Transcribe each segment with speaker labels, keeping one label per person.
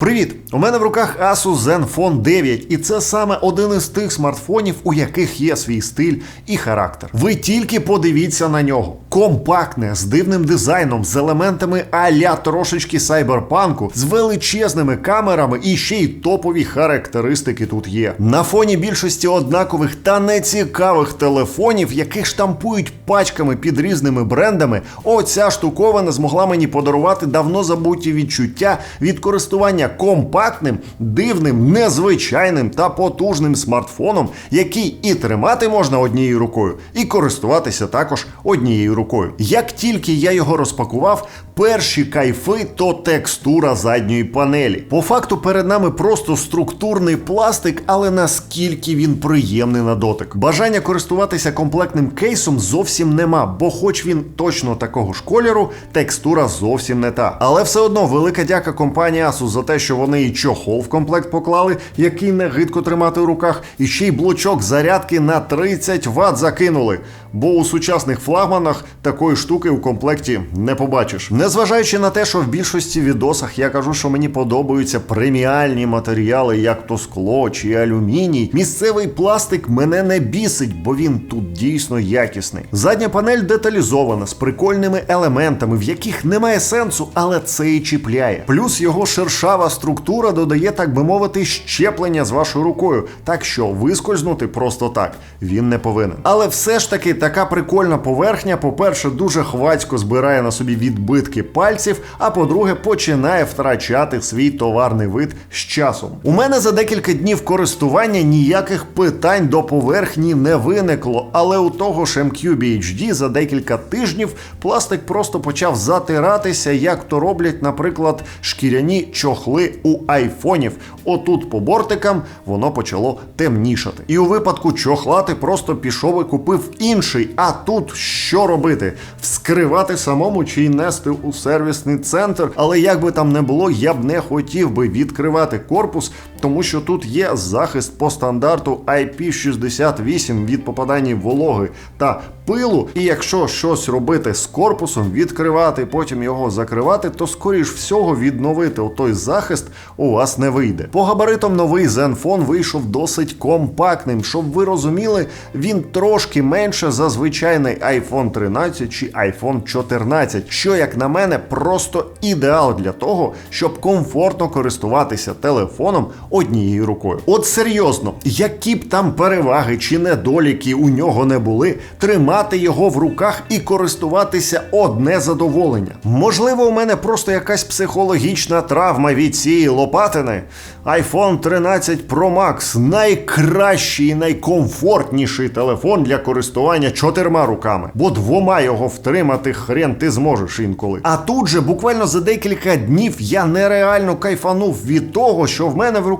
Speaker 1: Привіт! У мене в руках Asus Zenfone 9, і це саме один із тих смартфонів, у яких є свій стиль і характер. Ви тільки подивіться на нього. Компактне, з дивним дизайном, з елементами аля трошечки сайберпанку, з величезними камерами і ще й топові характеристики тут є. На фоні більшості однакових та нецікавих телефонів, яких штампують пачками під різними брендами, оця штуковина змогла мені подарувати давно забуті відчуття від користування компактним, дивним, незвичайним та потужним смартфоном, який і тримати можна однією рукою, і користуватися також однією рукою. Як тільки я його розпакував, перші кайфи то текстура задньої панелі. По факту перед нами просто структурний пластик, але наскільки він приємний на дотик. Бажання користуватися комплектним кейсом зовсім нема, бо хоч він точно такого ж кольору, текстура зовсім не та. Але все одно велика дяка компанії Asus за те, що вони і чохол в комплект поклали, який не гидко тримати в руках, і ще й блочок зарядки на 30 Вт закинули. Бо у сучасних флагманах такої штуки у комплекті не побачиш. Незважаючи на те, що в більшості відосах я кажу, що мені подобаються преміальні матеріали, як то скло чи алюміній, місцевий пластик мене не бісить, бо він тут дійсно якісний. Задня панель деталізована з прикольними елементами, в яких немає сенсу, але це і чіпляє. Плюс його шершава структура додає, так би мовити, щеплення з вашою рукою, так що вискользнути просто так він не повинен. Але все ж таки така прикольна поверхня, по-перше, дуже хвацько збирає на собі відбитки пальців, а по-друге, починає втрачати свій товарний вид з часом. У мене за декілька днів користування ніяких питань до поверхні не виникло, але у того ж MQBHD за декілька тижнів пластик просто почав затиратися, як то роблять, наприклад, шкіряні чохли у айфонів. Отут по бортикам воно почало темнішати. І у випадку чохла ти просто пішов і купив інший. А тут що робити? Вскривати самому чи нести у сервісний центр. Але як би там не було, я б не хотів би відкривати корпус, тому що тут є захист по стандарту IP68 від попадання вологи та пилу. І якщо щось робити з корпусом, відкривати, потім його закривати, то скоріш всього відновити той захист у вас не вийде. По габаритам новий Zenfone вийшов досить компактним, щоб ви розуміли, він трошки менше за звичайний iPhone 13 чи iPhone 14, що, як на мене, просто ідеал для того, щоб комфортно користуватися телефоном однією рукою. От серйозно, які б там переваги чи недоліки у нього не були, тримати його в руках і користуватися одне задоволення. Можливо, у мене просто якась психологічна травма від цієї лопатини. iPhone 13 Pro Max найкращий і найкомфортніший телефон для користування чотирма руками, бо двома його втримати хрен ти зможеш інколи. А тут же буквально за декілька днів я нереально кайфанув від того, що в мене в руках.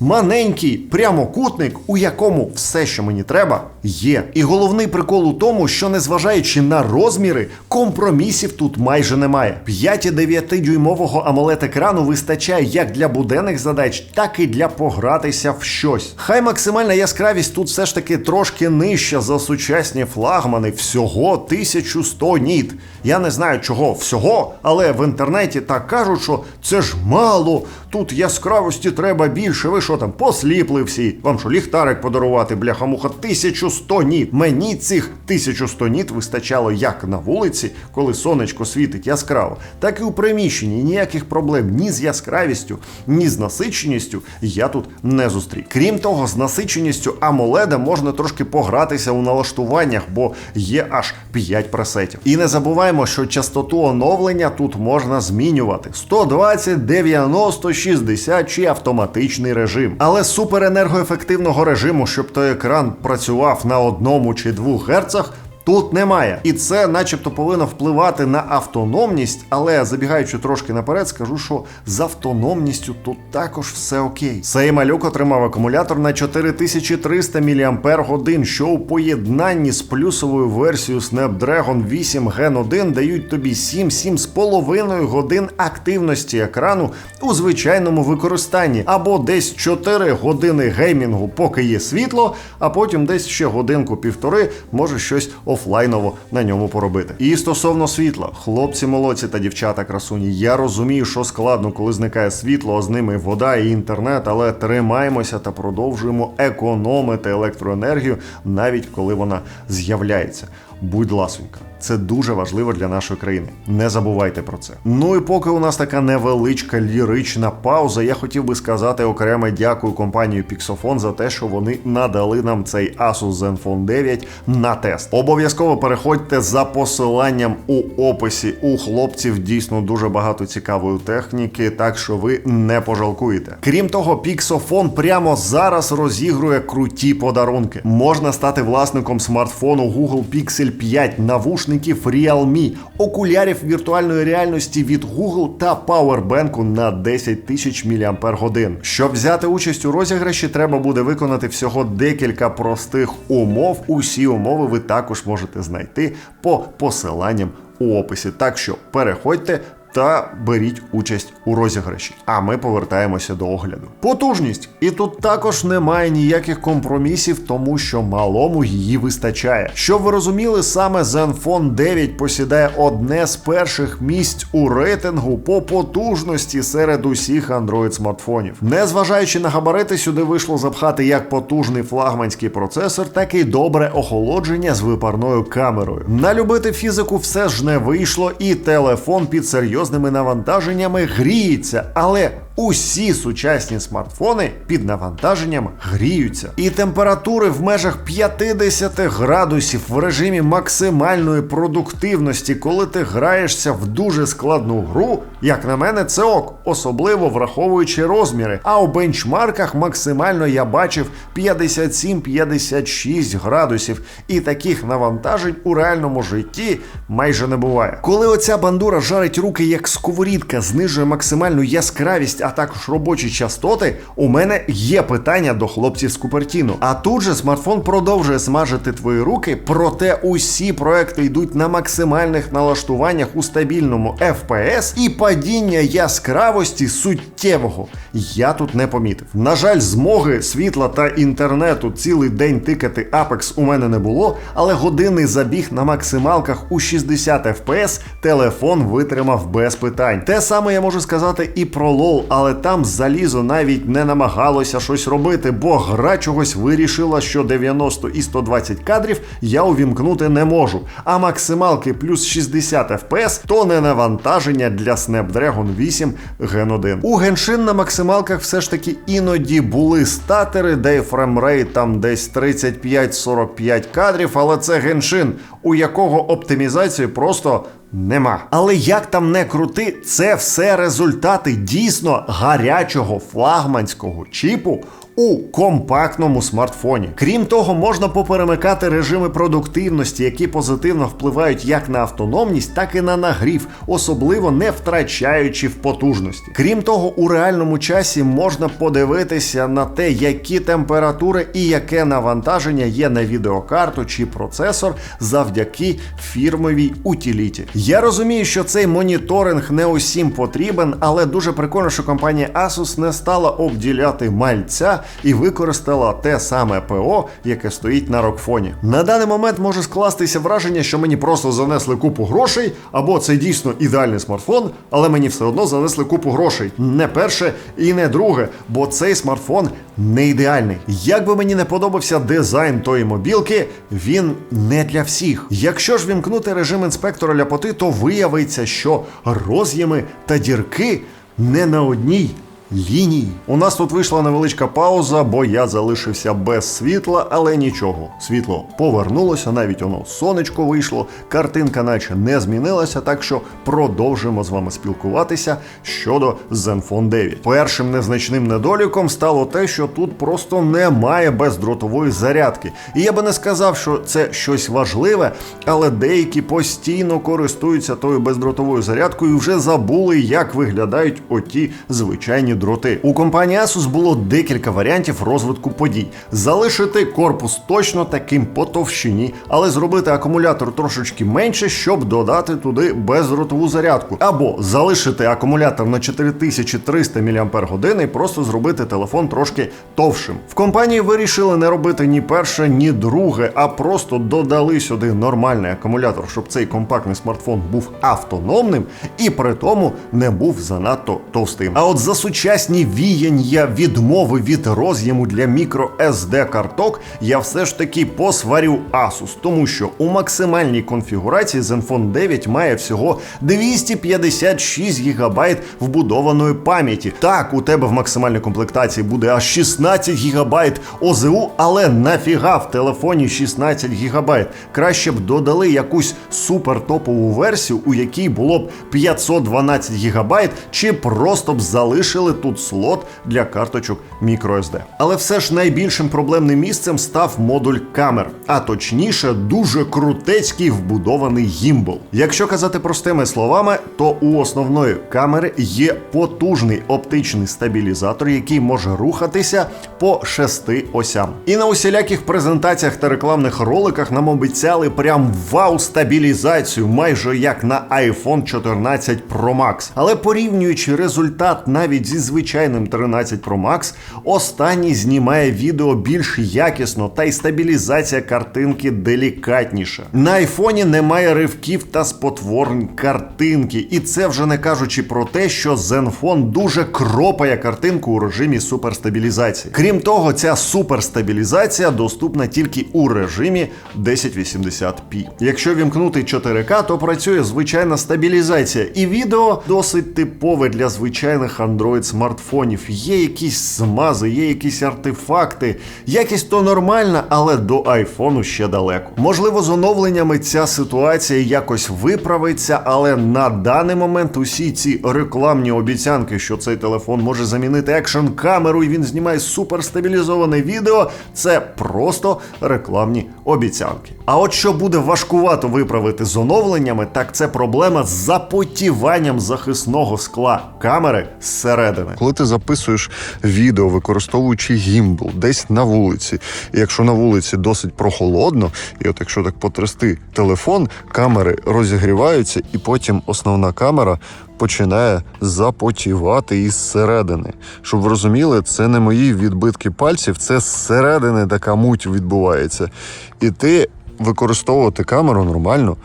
Speaker 1: Маленький прямокутник, у якому все, що мені треба, є. І головний прикол у тому, що незважаючи на розміри, компромісів тут майже немає. 5,9 дюймового amoled екрану вистачає як для буденних задач, так і для погратися в щось. Хай максимальна яскравість тут все ж таки трошки нижча за сучасні флагмани, всього 1100 ніт. Я не знаю чого всього, але в інтернеті так кажуть, що це ж мало. Тут яскравості треба більше. Ви що там, посліпли всі? Вам що ліхтарик подарувати, бляха-муха, 1100 ніт. Мені цих 1100 ніт вистачало як на вулиці, коли сонечко світить яскраво, так і у приміщенні. Ніяких проблем ні з яскравістю, ні з насиченістю я тут не зустрів. Крім того, з насиченістю AMOLED можна трошки погратися у налаштуваннях, бо є аж 5 пресетів. І не забуваємо, що частоту оновлення тут можна змінювати: 120, 90, 60 чи автоматичний режим. Але суперенергоефективного режиму, щоб той екран працював на одному чи двох герцах. Тут немає, і це, начебто, повинно впливати на автономність, але забігаючи трошки наперед, скажу, що з автономністю тут також все окей. Цей малюк отримав акумулятор на 4300 мАч, що у поєднанні з плюсовою версією Snapdragon 8 Gen 1 дають тобі 7-7,5 годин активності екрану у звичайному використанні, або десь 4 години геймінгу, поки є світло, а потім десь ще годинку-півтори може щось оформити офлайново на ньому поробити. І стосовно світла, хлопці молодці та дівчата красуні. Я розумію, що складно, коли зникає світло, а з ними вода і інтернет, але тримаємося та продовжуємо економити електроенергію, навіть коли вона з'являється. Будь ласунька, це дуже важливо для нашої країни. Не забувайте про це. Ну і поки у нас така невеличка лірична пауза, я хотів би сказати окреме дякую компанії Pixofon за те, що вони надали нам цей Asus Zenfone 9 на тест. Обов'язково переходьте за посиланням у описі. У хлопців дійсно дуже багато цікавої техніки, так що ви не пожалкуєте. Крім того, Pixofon прямо зараз розігрує круті подарунки. Можна стати власником смартфону Google Pixel 5, навушників Realme, окулярів віртуальної реальності від Google та пауербенку на 10 тисяч мАч. Щоб взяти участь у розіграші, треба буде виконати всього декілька простих умов. Усі умови ви також можете знайти по посиланням у описі. Так що переходьте. Та беріть участь у розіграші. А ми повертаємося до огляду. Потужність. І тут також немає ніяких компромісів, тому що малому її вистачає. Щоб ви розуміли, саме Zenfone 9 посідає одне з перших місць у рейтингу по потужності серед усіх Android смартфонів. Незважаючи на габарити, сюди вийшло запхати як потужний флагманський процесор, так і добре охолодження з випарною камерою. Налюбити фізику все ж не вийшло, і телефон під серйозним навантаженнями гріється, але усі сучасні смартфони під навантаженням гріються. І температури в межах 50 градусів в режимі максимальної продуктивності, коли ти граєшся в дуже складну гру, як на мене, це ок, особливо враховуючи розміри. А у бенчмарках максимально я бачив 57-56 градусів. І таких навантажень у реальному житті майже не буває. Коли оця бандура жарить руки як сковорідка, знижує максимальну яскравість, а також робочі частоти, у мене є питання до хлопців з Купертіну. А тут же смартфон продовжує смажити твої руки, проте усі проекти йдуть на максимальних налаштуваннях у стабільному FPS і падіння яскравості суттєвого. Я тут не помітив. На жаль, змоги світла та інтернету цілий день тикати Apex у мене не було, але годинний забіг на максималках у 60 FPS телефон витримав без питань. Те саме я можу сказати і про LoL, але там залізо навіть не намагалося щось робити, бо гра чогось вирішила, що 90 і 120 кадрів я увімкнути не можу. А максималки плюс 60 FPS то не навантаження для Snapdragon 8 Gen 1. У Genshin на максималках все ж таки іноді були статери, де фреймрейт там десь 35-45 кадрів, але це Genshin, у якого оптимізації просто Нема. Але як там не крути, це все результати дійсно гарячого флагманського чіпу у компактному смартфоні. Крім того, можна поперемикати режими продуктивності, які позитивно впливають як на автономність, так і на нагрів, особливо не втрачаючи в потужності. Крім того, у реальному часі можна подивитися на те, які температури і яке навантаження є на відеокарту чи процесор завдяки фірмовій утіліті. Я розумію, що цей моніторинг не усім потрібен, але дуже прикольно, що компанія Asus не стала обділяти мальця і використала те саме ПО, яке стоїть на рокфоні. На даний момент може скластися враження, що мені просто занесли купу грошей, або це дійсно ідеальний смартфон, але мені все одно занесли купу грошей. Не перше і не друге, бо цей смартфон не ідеальний. Як би мені не подобався дизайн тої мобілки, він не для всіх. Якщо ж вімкнути режим інспектора ляпоти, то виявиться, що роз'єми та дірки не на одній лінії. У нас тут вийшла невеличка пауза, бо я залишився без світла, але нічого. Світло повернулося, навіть воно сонечко вийшло, картинка наче не змінилася, так що продовжимо з вами спілкуватися щодо Zenfone 9. Першим незначним недоліком стало те, що тут просто немає бездротової зарядки. І я би не сказав, що це щось важливе, але деякі постійно користуються тою бездротовою зарядкою і вже забули, як виглядають оті звичайні дроти. У компанії Asus було декілька варіантів розвитку подій: залишити корпус точно таким по товщині, але зробити акумулятор трошечки менше, щоб додати туди бездротову зарядку, або залишити акумулятор на 4300 мАч і просто зробити телефон трошки товшим. В компанії вирішили не робити ні перше, ні друге, а просто додали сюди нормальний акумулятор, щоб цей компактний смартфон був автономним і при тому не був занадто товстим. А от за сучасні віяння відмови від роз'єму для мікро SD карток я все ж таки посварю Asus, тому що у максимальній конфігурації Zenfone 9 має всього 256 ГБ вбудованої пам'яті. Так, у тебе в максимальній комплектації буде аж 16 ГБ ОЗУ, але нафіга в телефоні 16 ГБ. Краще б додали якусь супер топову версію, у якій було б 512 ГБ, чи просто б залишили тут слот для карточок microSD. Але все ж найбільшим проблемним місцем став модуль камер, а точніше, дуже крутецький вбудований гімбл. Якщо казати простими словами, то у основної камери є потужний оптичний стабілізатор, який може рухатися по шести осям. І на усіляких презентаціях та рекламних роликах нам обіцяли прям вау стабілізацію, майже як на iPhone 14 Pro Max. Але порівнюючи результат навіть зі звичайним 13 Pro Max, останній знімає відео більш якісно, та й стабілізація картинки делікатніша. На айфоні немає ривків та спотворень картинки, і це вже не кажучи про те, що Zenfone дуже кропає картинку у режимі суперстабілізації. Крім того, ця суперстабілізація доступна тільки у режимі 1080p. Якщо вімкнути 4К, то працює звичайна стабілізація, і відео досить типове для звичайних Android смартфонів. Є якісь змази, є якісь артефакти. Якість то нормальна, але до айфону ще далеко. Можливо, з оновленнями ця ситуація якось виправиться, але на даний момент усі ці рекламні обіцянки, що цей телефон може замінити екшн камеру і він знімає суперстабілізоване відео, це просто рекламні обіцянки. А от що буде важкувато виправити з оновленнями, так це проблема з запотіванням захисного скла камери зсередини.
Speaker 2: Коли ти записуєш відео, використовуючи гімбл десь на вулиці, і якщо на вулиці досить прохолодно, і от якщо так потрясти телефон, камери розігріваються, і потім основна камера починає запотівати із середини. Щоб ви розуміли, це не мої відбитки пальців, це зсередини така муть відбувається. І ти використовувати камеру нормально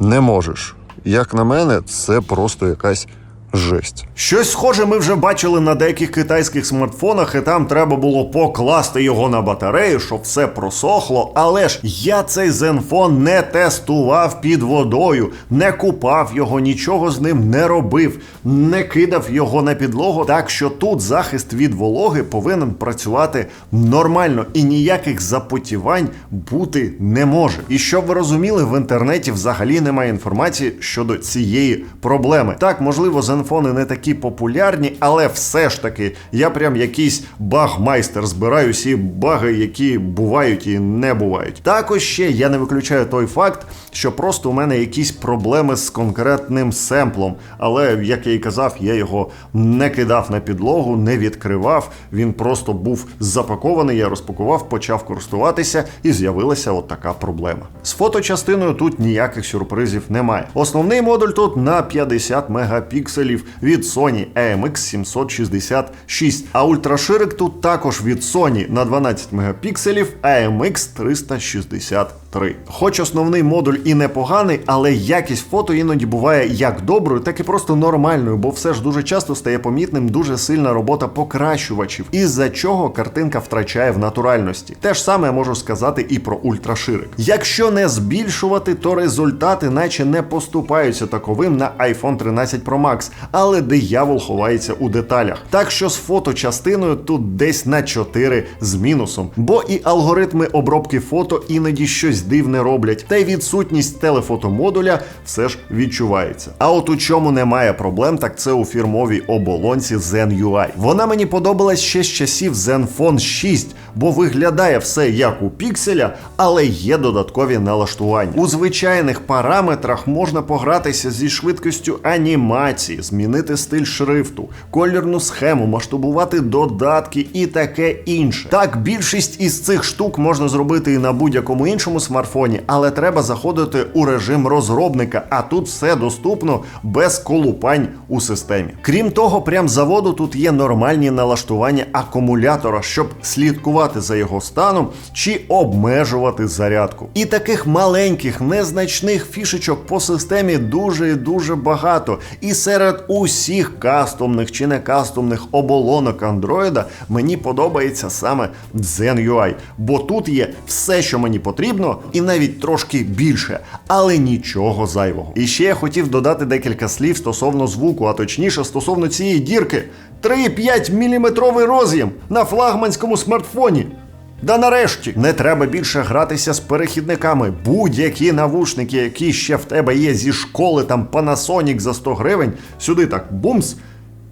Speaker 2: не можеш. Як на мене, це просто якась жесть.
Speaker 1: Щось схоже ми вже бачили на деяких китайських смартфонах, і там треба було покласти його на батарею, щоб все просохло. Але ж я цей Zenfone не тестував під водою, не купав його, нічого з ним не робив, не кидав його на підлогу. Так що тут захист від вологи повинен працювати нормально і ніяких запотівань бути не може. І щоб ви розуміли, в інтернеті взагалі немає інформації щодо цієї проблеми. Так, можливо, Zenfone не такі популярні, але все ж таки я прям якийсь баг-майстер збираю всі баги, які бувають і не бувають. Також ще я не виключаю той факт, що просто у мене якісь проблеми з конкретним семплом. Але як я і казав, я його не кидав на підлогу, не відкривав. Він просто був запакований. Я розпакував, почав користуватися, і з'явилася от така проблема. З фоточастиною тут ніяких сюрпризів немає. Основний модуль тут на 50 мегапікселів від Sony AMX 766, а ультраширик тут також від Sony на 12 мегапікселів AMX 363. Хоч основний модуль і непоганий, але якість фото іноді буває як доброю, так і просто нормальною, бо все ж дуже часто стає помітним дуже сильна робота покращувачів, із-за чого картинка втрачає в натуральності. Те ж саме я можу сказати і про ультраширик. Якщо не збільшувати, то результати наче не поступаються таковим на iPhone 13 Pro Max, але диявол ховається у деталях. Так що з фоточастиною тут десь на 4 з мінусом, бо і алгоритми обробки фото іноді щось див не роблять, та й відсутність телефотомодуля все ж відчувається. А от у чому немає проблем, так це у фірмовій оболонці Zen UI. Вона мені подобалась ще з часів Zenfone 6, бо виглядає все як у пікселя, але є додаткові налаштування. У звичайних параметрах можна погратися зі швидкістю анімації, змінити стиль шрифту, колірну схему, масштабувати додатки і таке інше. Так, більшість із цих штук можна зробити і на будь-якому іншому смартфоні, але треба заходити у режим розробника, а тут все доступно без колупань у системі. Крім того, прям заводу тут є нормальні налаштування акумулятора, щоб слідкувати за його станом чи обмежувати зарядку. І таких маленьких, незначних фішечок по системі дуже і дуже багато. І серед усіх кастомних чи не кастомних оболонок Android мені подобається саме Zen UI, бо тут є все, що мені потрібно, і навіть трошки більше, але нічого зайвого. І ще я хотів додати декілька слів стосовно звуку, а точніше стосовно цієї дірки. 3,5 мм роз'єм на флагманському смартфоні. Да нарешті не треба більше гратися з перехідниками. Будь-які навушники, які ще в тебе є зі школи, там Panasonic за 100 гривень, сюди так бумс.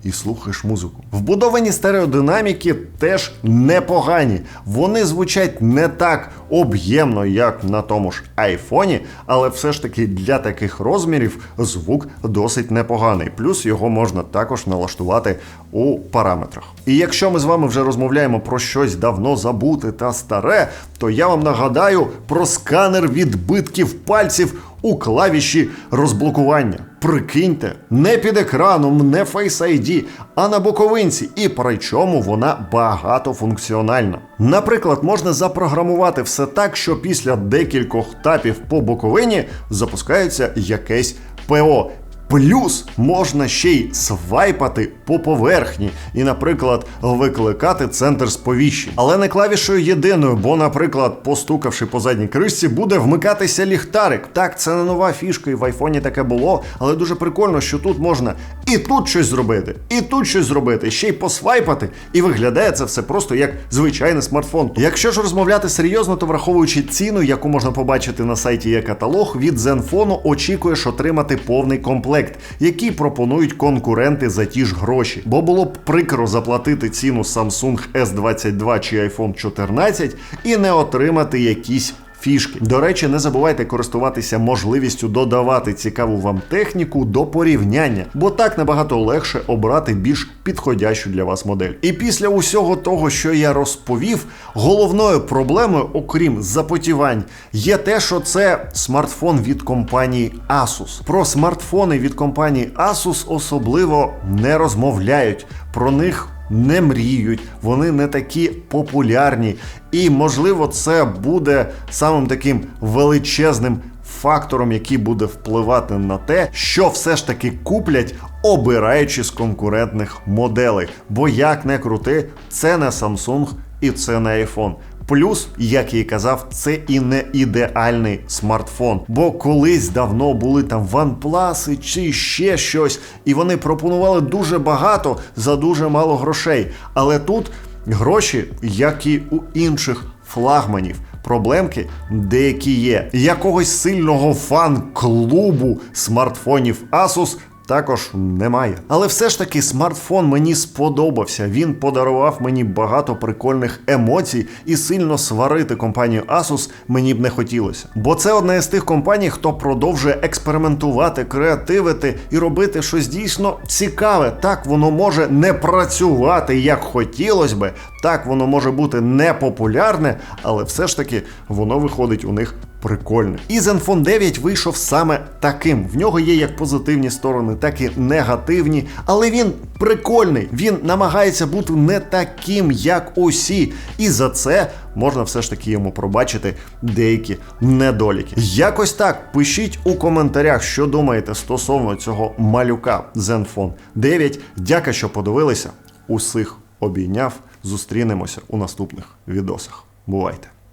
Speaker 1: І слухаєш музику. Вбудовані стереодинаміки теж непогані. Вони звучать не так об'ємно, як на тому ж айфоні, але все ж таки для таких розмірів звук досить непоганий. Плюс його можна також налаштувати у параметрах. І якщо ми з вами вже розмовляємо про щось давно забуте та старе, то я вам нагадаю про сканер відбитків пальців у клавіші розблокування. Прикиньте, не під екраном, не Face ID, а на боковинці, і причому вона багатофункціональна. Наприклад, можна запрограмувати все так, що після декількох тапів по боковині запускається якесь ПО. Плюс можна ще й свайпати по поверхні і, наприклад, викликати центр сповіщень. Але не клавішою єдиною, бо, наприклад, постукавши по задній кришці, буде вмикатися ліхтарик. Так, це не нова фішка, і в айфоні таке було, але дуже прикольно, що тут можна і тут щось зробити, і тут щось зробити, ще й посвайпати, і виглядає це все просто як звичайний смартфон. Якщо ж розмовляти серйозно, то враховуючи ціну, яку можна побачити на сайті є каталог, від Zenfone очікуєш отримати повний комплект, який пропонують конкуренти за ті ж гроші. Бо було б прикро заплатити ціну Samsung S22 чи iPhone 14 і не отримати якісь фішки. До речі, не забувайте користуватися можливістю додавати цікаву вам техніку до порівняння, бо так набагато легше обрати більш підходящу для вас модель. І після усього того, що я розповів, головною проблемою, окрім запотівань, є те, що це смартфон від компанії Asus. Про смартфони від компанії Asus особливо не розмовляють. Про них не мріють, вони не такі популярні. І, можливо, це буде самим таким величезним фактором, який буде впливати на те, що все ж таки куплять, обираючи з конкурентних моделей. Бо як не крути, це не Samsung і це не iPhone. Плюс, як я і казав, це і не ідеальний смартфон. Бо колись давно були там OnePlus чи ще щось, і вони пропонували дуже багато за дуже мало грошей. Але тут гроші, як і у інших флагманів. Проблемки деякі є. Якогось сильного фан-клубу смартфонів Asus також немає. Але все ж таки смартфон мені сподобався. Він подарував мені багато прикольних емоцій, і сильно сварити компанію Asus мені б не хотілося. Бо це одна із тих компаній, хто продовжує експериментувати, креативити і робити щось дійсно цікаве. Так воно може не працювати як хотілося би, так воно може бути непопулярне, але все ж таки воно виходить у них прикольне. І Zenfone 9 вийшов саме таким. В нього є як позитивні сторони, так і негативні. Але він прикольний. Він намагається бути не таким, як усі. І за це можна все ж таки йому пробачити деякі недоліки. Якось так пишіть у коментарях, що думаєте стосовно цього малюка Zenfone 9. Дяка, що подивилися. Усіх обійняв. Зустрінемося у наступних відосах. Бувайте!